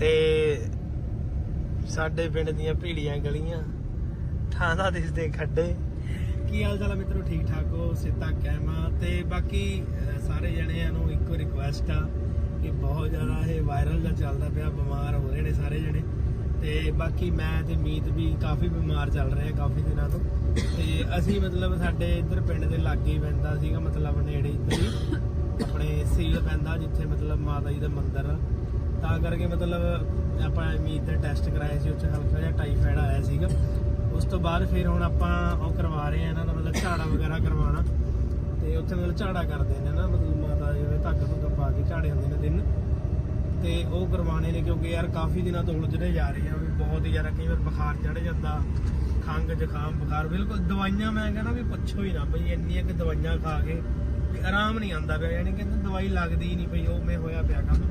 ਤੇ ਸਾਡੇ ਪਿੰਡ ਦੀਆਂ ਭੀੜੀਆਂ ਗਲੀਆਂ ਥਾਂ ਦਾ ਦਿਸਦੇ ਖੱਡੇ। ਕੀ ਹਾਲ ਚਾਲ ਆ ਮਿੱਤਰੋ? ਠੀਕ ਠਾਕ ਹੋ? ਸਿੱਧਾ ਕਹਿਮਾ ਤੇ ਬਾਕੀ ਸਾਰੇ ਜਣਿਆਂ ਨੂੰ ਇੱਕੋ ਰਿਕੁਐਸਟ ਆ ਕਿ ਬਹੁਤ ਜ਼ਿਆਦਾ ਇਹ ਵਾਇਰਲ ਦਾ ਚੱਲਦਾ ਪਿਆ, ਬਿਮਾਰ ਹੋ ਰਹੇ ਨੇ ਸਾਰੇ ਜਣੇ। ਤੇ ਬਾਕੀ ਮੈਂ ਤੇ ਮੀਤ ਵੀ ਕਾਫੀ ਬਿਮਾਰ ਚੱਲ ਰਹੇ ਆ ਕਾਫੀ ਦਿਨਾਂ ਤੋਂ। ਤੇ ਅਸੀਂ ਮਤਲਬ ਸਾਡੇ ਇੱਧਰ ਪਿੰਡ ਦੇ ਲਾਗੇ ਹੀ ਪੈਂਦਾ ਸੀਗਾ, ਮਤਲਬ ਨੇੜੇ ਇੱਧਰ ਹੀ। ਆਪਣੇ ਸੀਲ ਪੈਂਦਾ ਜਿੱਥੇ ਮਤਲਬ ਮਾਤਾ ਜੀ ਦਾ ਮੰਦਿਰ ਆ। ਤਾਂ ਕਰਕੇ ਮਤਲਬ ਆਪਾਂ ਮੀਤ ਦਾ ਟੈਸਟ ਕਰਾਇਆ ਸੀ, ਉੱਥੇ ਹਲਕਾ ਜਿਹਾ ਟਾਈਫਾਇਡ ਆਇਆ ਸੀਗਾ। ਉਸ ਤੋਂ ਬਾਅਦ ਫਿਰ ਹੁਣ ਆਪਾਂ ਉਹ ਕਰਵਾ ਰਹੇ ਆ ਇਹਨਾਂ ਦਾ ਮਤਲਬ ਝਾੜਾ ਵਗੈਰਾ ਕਰਵਾਉਣਾ। ਤੇ ਉੱਥੇ ਮਤਲਬ ਝਾੜਾ ਕਰਦੇ ਨੇ ਨਾ, ਮਤਲਬ ਮਾਤਾ ਜੀ ਦੇ ਧਾਗਾ ਧੁੱਗਾ ਪਾ ਕੇ ਝਾੜੇ ਹੁੰਦੇ ਨੇ ਦਿਨ। ਤੇ ਉਹ ਕਰਵਾਉਣੇ ਨੇ ਕਿਉਂਕਿ ਯਾਰ ਕਾਫੀ ਦਿਨਾਂ ਤੋਂ ਉਲਝਦੇ ਜਾ ਰਹੇ ਆ ਵੀ ਬਹੁਤ ਹੀ ਜ਼ਿਆਦਾ ਕਈ ਵਾਰ ਬੁਖਾਰ ਚੜ ਜਾਂਦਾ ਖੰਗ ਜ਼ੁਕਾਮ, ਬੁਖਾਰ, ਬਿਲਕੁਲ ਦਵਾਈਆਂ ਮੈਂ ਕਹਿੰਦਾ ਵੀ ਪੁੱਛੋ ਹੀ ਨਾ ਬਈ ਇੰਨੀਆਂ ਕਿ ਦਵਾਈਆਂ ਖਾ ਕੇ ਵੀ ਆਰਾਮ ਨਹੀਂ ਆਉਂਦਾ ਪਿਆ, ਯਾਨੀ ਕਿ ਦਵਾਈ ਲੱਗਦੀ ਹੀ ਨਹੀਂ ਪਈ, ਉਹ ਮੈਂ ਹੋਇਆ ਪਿਆ ਕੰਮ।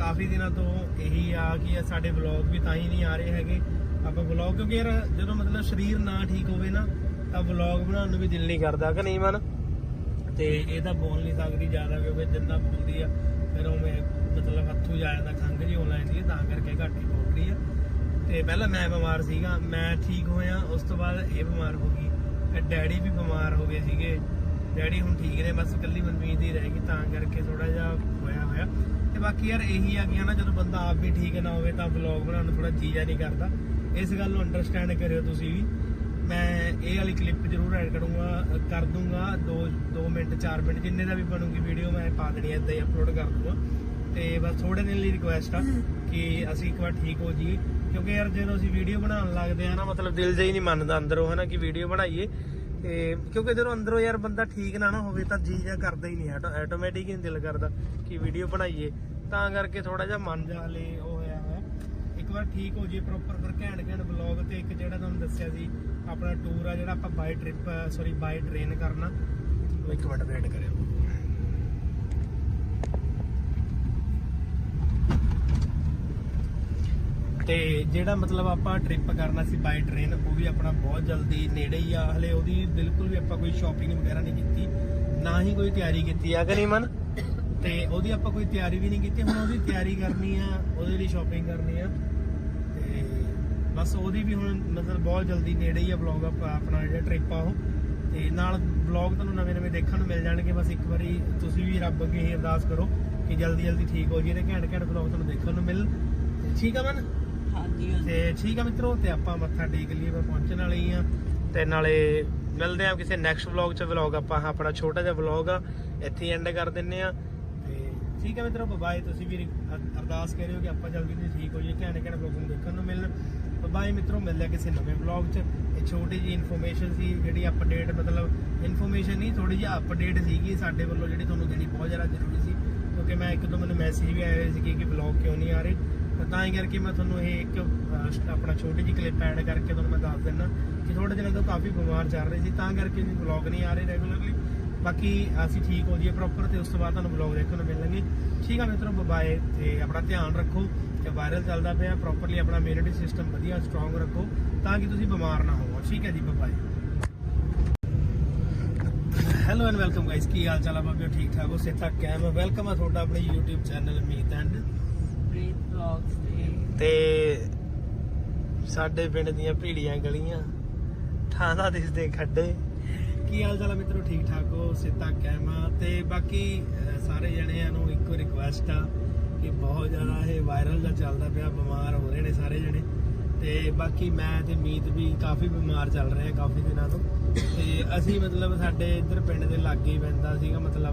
ਕਾਫੀ ਦਿਨਾਂ ਤੋਂ ਇਹੀ ਆ ਕਿ ਸਾਡੇ ਵਲੌਗ ਵੀ ਤਾਂ ਹੀ ਨਹੀਂ ਆ ਰਹੇ ਹੈਗੇ। ਆਪਾਂ ਵਲੌਗ ਕਿਉਂਕਿ ਯਾਰ ਜਦੋਂ ਮਤਲਬ ਸਰੀਰ ਨਾ ਠੀਕ ਹੋਵੇ ਨਾ, ਤਾਂ ਵਲੌਗ ਬਣਾਉਣ ਨੂੰ ਵੀ ਦਿਲ ਨਹੀਂ ਕਰਦਾ, ਕਿ ਨਹੀਂ ਮਨ? ਤੇ ਇਹ ਤਾਂ ਬੋਲ ਨਹੀਂ ਸਕਦੀ ਜ਼ਿਆਦਾ ਕਿਉਂਕਿ ਜਿੰਨਾ ਬੋਲਦੀ ਆ, ਫਿਰ ਉਵੇਂ ਮਤਲਬ ਹੱਥੋਂ ਜਾ ਜਾਂਦਾ, ਖੰਘ ਜੀ ਆਨਲਾਈਨ ਦੀ ਤਾਂ ਕਰਕੇ ਘੱਟ ਹੀ ਬੋਲਦੀ ਆ। ਤੇ ਪਹਿਲਾਂ ਮੈਂ ਬਿਮਾਰ ਸੀਗਾ, ਮੈਂ ਠੀਕ ਹੋਇਆ, ਉਸ ਤੋਂ ਬਾਅਦ ਇਹ ਬਿਮਾਰ ਹੋ ਗਈ। ਫਿਰ ਡੈਡੀ ਵੀ ਬਿਮਾਰ ਹੋ ਗਏ ਸੀਗੇ। ਡੈਡੀ ਹੁਣ ਠੀਕ ਨੇ ਬਸ ਇਕੱਲੀ ਮਨਮੀਤ ਹੀ ਰਹਿ ਗਈ ਤਾਂ ਕਰਕੇ ਥੋੜਾ ਜਿਹਾ ਹੋਇਆ ਹੋਇਆ। ਤੇ ਬਾਕੀ ਯਾਰ ਇਹੀ ਆ ਕਿ ਹਨਾ ਜਦੋਂ ਬੰਦਾ ਆਪ ਵੀ ਠੀਕ ਨਾ ਹੋਵੇ ਤਾਂ ਵਲੌਗ ਬਣਾਉਣ ਨੂੰ ਥੋੜਾ ਜੀਜਾ ਨਹੀਂ ਕਰਦਾ। ਇਸ ਗੱਲ ਨੂੰ ਅੰਡਰਸਟੈਂਡ ਕਰਿਓ ਤੁਸੀਂ ਵੀ। ਮੈਂ ਇਹ ਵਾਲੀ ਕਲਿੱਪ ਜ਼ਰੂਰ ਐਡ ਕਰੂੰਗਾ ਕਰ ਦੂੰਗਾ 2 2 ਮਿੰਟ 4 ਮਿੰਟ ਜਿੰਨੇ ਦਾ ਵੀ ਬਣੂਗੀ ਵੀਡੀਓ ਮੈਂ ਪਾ ਦੇਣੀ ਐ ਇਦਾਂ ਹੀ ਅਪਲੋਡ ਕਰ ਦੂੰਗਾ। ਤੇ ਬਸ ਥੋੜੇ ਦਿਨ ਲਈ ਰਿਕੁਐਸਟ ਆ ਕਿ ਅਸੀਂ ਇੱਕ ਵਾਰ ਠੀਕ ਹੋ ਜਾਈਏ। ਕਿਉਂਕਿ ਯਾਰ ਜਦੋਂ ਅਸੀਂ ਵੀਡੀਓ ਬਣਾਉਣ ਲੱਗਦੇ ਆ ਨਾ ਮਤਲਬ ਦਿਲ ਜਿਹਾ ਹੀ ਨਹੀਂ ਮੰਨਦਾ ਅੰਦਰੋਂ ਹਨਾ ਕਿ ਵੀਡੀਓ ਬਣਾਈਏ। ਤੇ ਕਿਉਂਕਿ ਜਦੋਂ ਅੰਦਰੋਂ ਯਾਰ ਬੰਦਾ ਠੀਕ ਨਾ ਨਾ ਹੋਵੇ ਤਾਂ ਜੀ ਜਾ ਕਰਦਾ ਹੀ ਨਹੀਂ ਆਟੋਮੈਟਿਕ ਹੀ ਦਿਲ ਕਰਦਾ ਕਿ ਵੀਡੀਓ ਬਣਾਈਏ। ਤਾਂ ਕਰਕੇ ਥੋੜਾ ਜਿਹਾ ਮਨ ਜਾ ਹਲੇ ਉਹ ਹੋਇਆ ਹੈ। ਇੱਕ ਵਾਰ ਠੀਕ ਹੋ ਜੇ ਪ੍ਰੋਪਰ ਫਿਰ ਘੈਂਟ ਘੈਂਟ ਵਲੌਗ ਤੇ ਇੱਕ ਜਿਹੜਾ ਤੁਹਾਨੂੰ ਦੱਸਿਆ ਸੀ, ਆਪਣਾ ਟੂਰ ਆ ਜਿਹੜਾ ਆਪਾਂ by trip sorry by train ਕਰਨਾ। ਉਹ ਇੱਕ ਮਿੰਟ ਵੇਟ ਕਰਿਓ। ਤੇ ਜਿਹੜਾ ਮਤਲਬ ਆਪਾਂ ਟ੍ਰਿਪ ਕਰਨਾ ਸੀ ਬਾਈ ਟ੍ਰੇਨ ਉਹ ਵੀ ਆਪਣਾ ਬਹੁਤ ਜਲਦੀ ਨੇੜੇ ਹੀ ਆ। ਹਲੇ ਉਹਦੀ ਬਿਲਕੁਲ ਵੀ ਆਪਾਂ ਕੋਈ ਸ਼ਾਪਿੰਗ ਵਗੈਰਾ ਨਹੀਂ ਕੀਤੀ, ਨਾ ਹੀ ਕੋਈ ਤਿਆਰੀ ਕੀਤੀ ਆ। ਕਿ ਮਨ ਤੇ ਉਹਦੀ ਆਪਾਂ ਕੋਈ ਤਿਆਰੀ ਵੀ ਨਹੀਂ ਕੀਤੀ, ਹੁਣ ਉਹਦੀ ਤਿਆਰੀ ਕਰਨੀ ਆ, ਉਹਦੇ ਲਈ ਸ਼ਾਪਿੰਗ ਕਰਨੀ ਆ। ਤੇ ਬਸ ਉਹਦੀ ਵੀ ਹੁਣ ਮਤਲਬ ਬਹੁਤ ਜਲਦੀ ਨੇੜੇ ਹੀ ਆ ਵਲੌਗ ਆਪਣਾ ਜਿਹੜਾ ਟ੍ਰਿਪ ਆ ਉਹ। ਤੇ ਨਾਲ ਵਲੌਗ ਤੁਹਾਨੂੰ ਨਵੇਂ ਨਵੇਂ ਦੇਖਣ ਨੂੰ ਮਿਲ ਜਾਣਗੇ। ਬਸ ਇੱਕ ਵਾਰੀ ਤੁਸੀਂ ਵੀ ਰੱਬ ਅੱਗੇ ਇਹ ਅਰਦਾਸ ਕਰੋ ਕਿ ਜਲਦੀ ਜਲਦੀ ਠੀਕ ਹੋ ਜੀ ਤੇ ਘੈਂਟ ਘੈਂਟ ਵਲੌਗ ਤੁਹਾਨੂੰ ਦੇਖਣ ਨੂੰ ਮਿਲ ਠੀਕ ਆ ਮਨ? ਹਾਂਜੀ ਹਾਂਜੀ। ਤੇ ਠੀਕ ਆ ਮਿੱਤਰੋ, ਤੇ ਆਪਾਂ ਮੱਥਾ ਟੇਕ ਲਈਏ ਮੈਂ ਪਹੁੰਚਣ ਵਾਲੇ ਹੀ ਆ। ਤੇ ਨਾਲੇ ਮਿਲਦੇ ਆ ਕਿਸੇ ਨੈਕਸਟ ਵਲੌਗ ਚ ਵਲੌਗ ਆਪਾਂ ਆਪਣਾ ਛੋਟਾ ਜਿਹਾ ਵਲੌਗ ਆ, ਇੱਥੇ ਐਂਡ ਕਰ ਦਿੰਨੇ ਆ। ਤੇ ਠੀਕ ਆ ਮਿੱਤਰੋ ਬਾਏ ਤੁਸੀਂ ਵੀ ਅਰ- ਅਰਦਾਸ ਕਰਿਓ ਕਿ ਆਪਾਂ ਜਲਦੀ ਤੋਂ ਠੀਕ ਹੋ ਜਾਈਏ ਘੈਣੇ ਘੈਂਟ ਵਲੌਗ ਨੂੰ ਦੇਖਣ ਨੂੰ ਮਿਲਣ। ਬਾਏ ਮਿੱਤਰੋ, ਮਿਲਦੇ ਆ ਕਿਸੇ ਨਵੇਂ ਵਲੌਗ ਚ। ਇਹ ਛੋਟੀ ਜੀ ਇਨਫੋਰਮੇਸ਼ਨ ਸੀ, ਜਿਹੜੀ ਅਪਡੇਟ ਮਤਲਬ ਇਨਫੋਰਮੇਸ਼ਨ ਨਹੀਂ ਥੋੜੀ ਜਿਹੀ ਅਪਡੇਟ ਸੀਗੀ ਸਾਡੇ ਵੱਲੋਂ, ਜਿਹੜੀ ਤੁਹਾਨੂੰ ਦੇਣੀ ਬਹੁਤ ਜ਼ਿਆਦਾ ਜ਼ਰੂਰੀ ਸੀ। ਕਿਉਂਕਿ ਮੈਂ ਇੱਕ ਦੋ ਮੈਨੂੰ ਮੈਸੇਜ ਵੀ ਆਏ ਹੋਏ ਸੀ ਕਿ ਵਲੌਗ ਕਿਉਂ ਨਹੀਂ ਆ ਰਹੇ। ਤਾਂ ਹੀ ਕਰਕੇ ਮੈਂ ਤੁਹਾਨੂੰ ਇਹ ਇੱਕ ਆਪਣਾ ਛੋਟੀ ਜਿਹੀ ਕਲਿੱਪ ਐਡ ਕਰਕੇ ਤੁਹਾਨੂੰ ਮੈਂ ਦੱਸ ਦਿੰਦਾ ਕਿ ਥੋੜੇ ਦਿਨਾਂ ਤੋਂ ਕਾਫੀ ਬਿਮਾਰ ਚੱਲ ਰਹੇ ਸੀ, ਤਾਂ ਕਰਕੇ ਵੀ ਵਲੌਗ ਨਹੀਂ ਆ ਰਹੇ ਰੈਗੂਲਰਲੀ ਬਾਕੀ ਅਸੀਂ ਠੀਕ ਹੋ ਜਾਈਏ ਪ੍ਰੋਪਰ ਤੇ ਉਸ ਤੋਂ ਬਾਅਦ ਤੁਹਾਨੂੰ ਵਲੌਗ ਦੇਖਣ ਨੂੰ ਮਿਲਣਗੇ। ਠੀਕ ਆ ਮਿੱਤਰੋ ਬਾਏ ਤੇ ਆਪਣਾ ਧਿਆਨ ਰੱਖੋ ਕਿ ਵਾਇਰਲ ਚੱਲਦਾ ਪਿਆ ਪ੍ਰੋਪਰਲੀ ਆਪਣਾ ਇਮਿਊਨਿਟੀ ਸਿਸਟਮ ਵਧੀਆ ਸਟਰੋਂਗ ਰੱਖੋ ਤਾਂ ਕਿ ਤੁਸੀਂ ਬਿਮਾਰ ਨਾ ਹੋਵੋ। ਠੀਕ ਹੈ ਜੀ bye hello and welcome guys ਕੀ ਹਾਲ ਚਾਲ ਆ ਬਾਬਿਓ? ਠੀਕ ਠਾਕ ਹੋ? ਸਿੱਧਾ ਕੈਮ ਵੈਲਕਮ ਆ ਤੁਹਾਡਾ ਆਪਣੇ YouTube channel Meet and vlogs ਤੇ ਤੇ ਸਾਡੇ ਪਿੰਡ ਦੀਆਂ ਭੀੜੀਆਂ ਗਲੀਆਂ ਠਾਂਦਾ ਦਿਸਦੇ ਖੱਡੇ। ਕੀ ਹਾਲ ਚਾਲ ਆ ਮਿੱਤਰੋ? ਠੀਕ ਠਾਕ ਹੋ? ਸਿੱਧਾ ਕਹਿਮਾ ਤੇ ਬਾਕੀ ਸਾਰੇ ਜਣਿਆਂ ਨੂੰ ਇੱਕੋ ਰਿਕੁਐਸਟ ਆ ਕਿ ਬਹੁਤ ਜ਼ਿਆਦਾ ਇਹ ਵਾਇਰਲ ਦਾ ਚੱਲਦਾ ਪਿਆ ਬਿਮਾਰ ਹੋ ਰਹੇ ਨੇ ਸਾਰੇ ਜਣੇ। ਤੇ ਬਾਕੀ ਮੈਂ ਤੇ ਮੀਤ ਵੀ ਕਾਫੀ ਬਿਮਾਰ ਚੱਲ ਰਹੇ ਆ ਕਾਫੀ ਦਿਨਾਂ ਤੋਂ। ਤੇ ਅਸੀਂ ਮਤਲਬ ਸਾਡੇ ਇੱਧਰ ਪਿੰਡ ਦੇ ਲਾਗੇ ਹੀ ਪੈਂਦਾ ਸੀਗਾ ਮਤਲਬ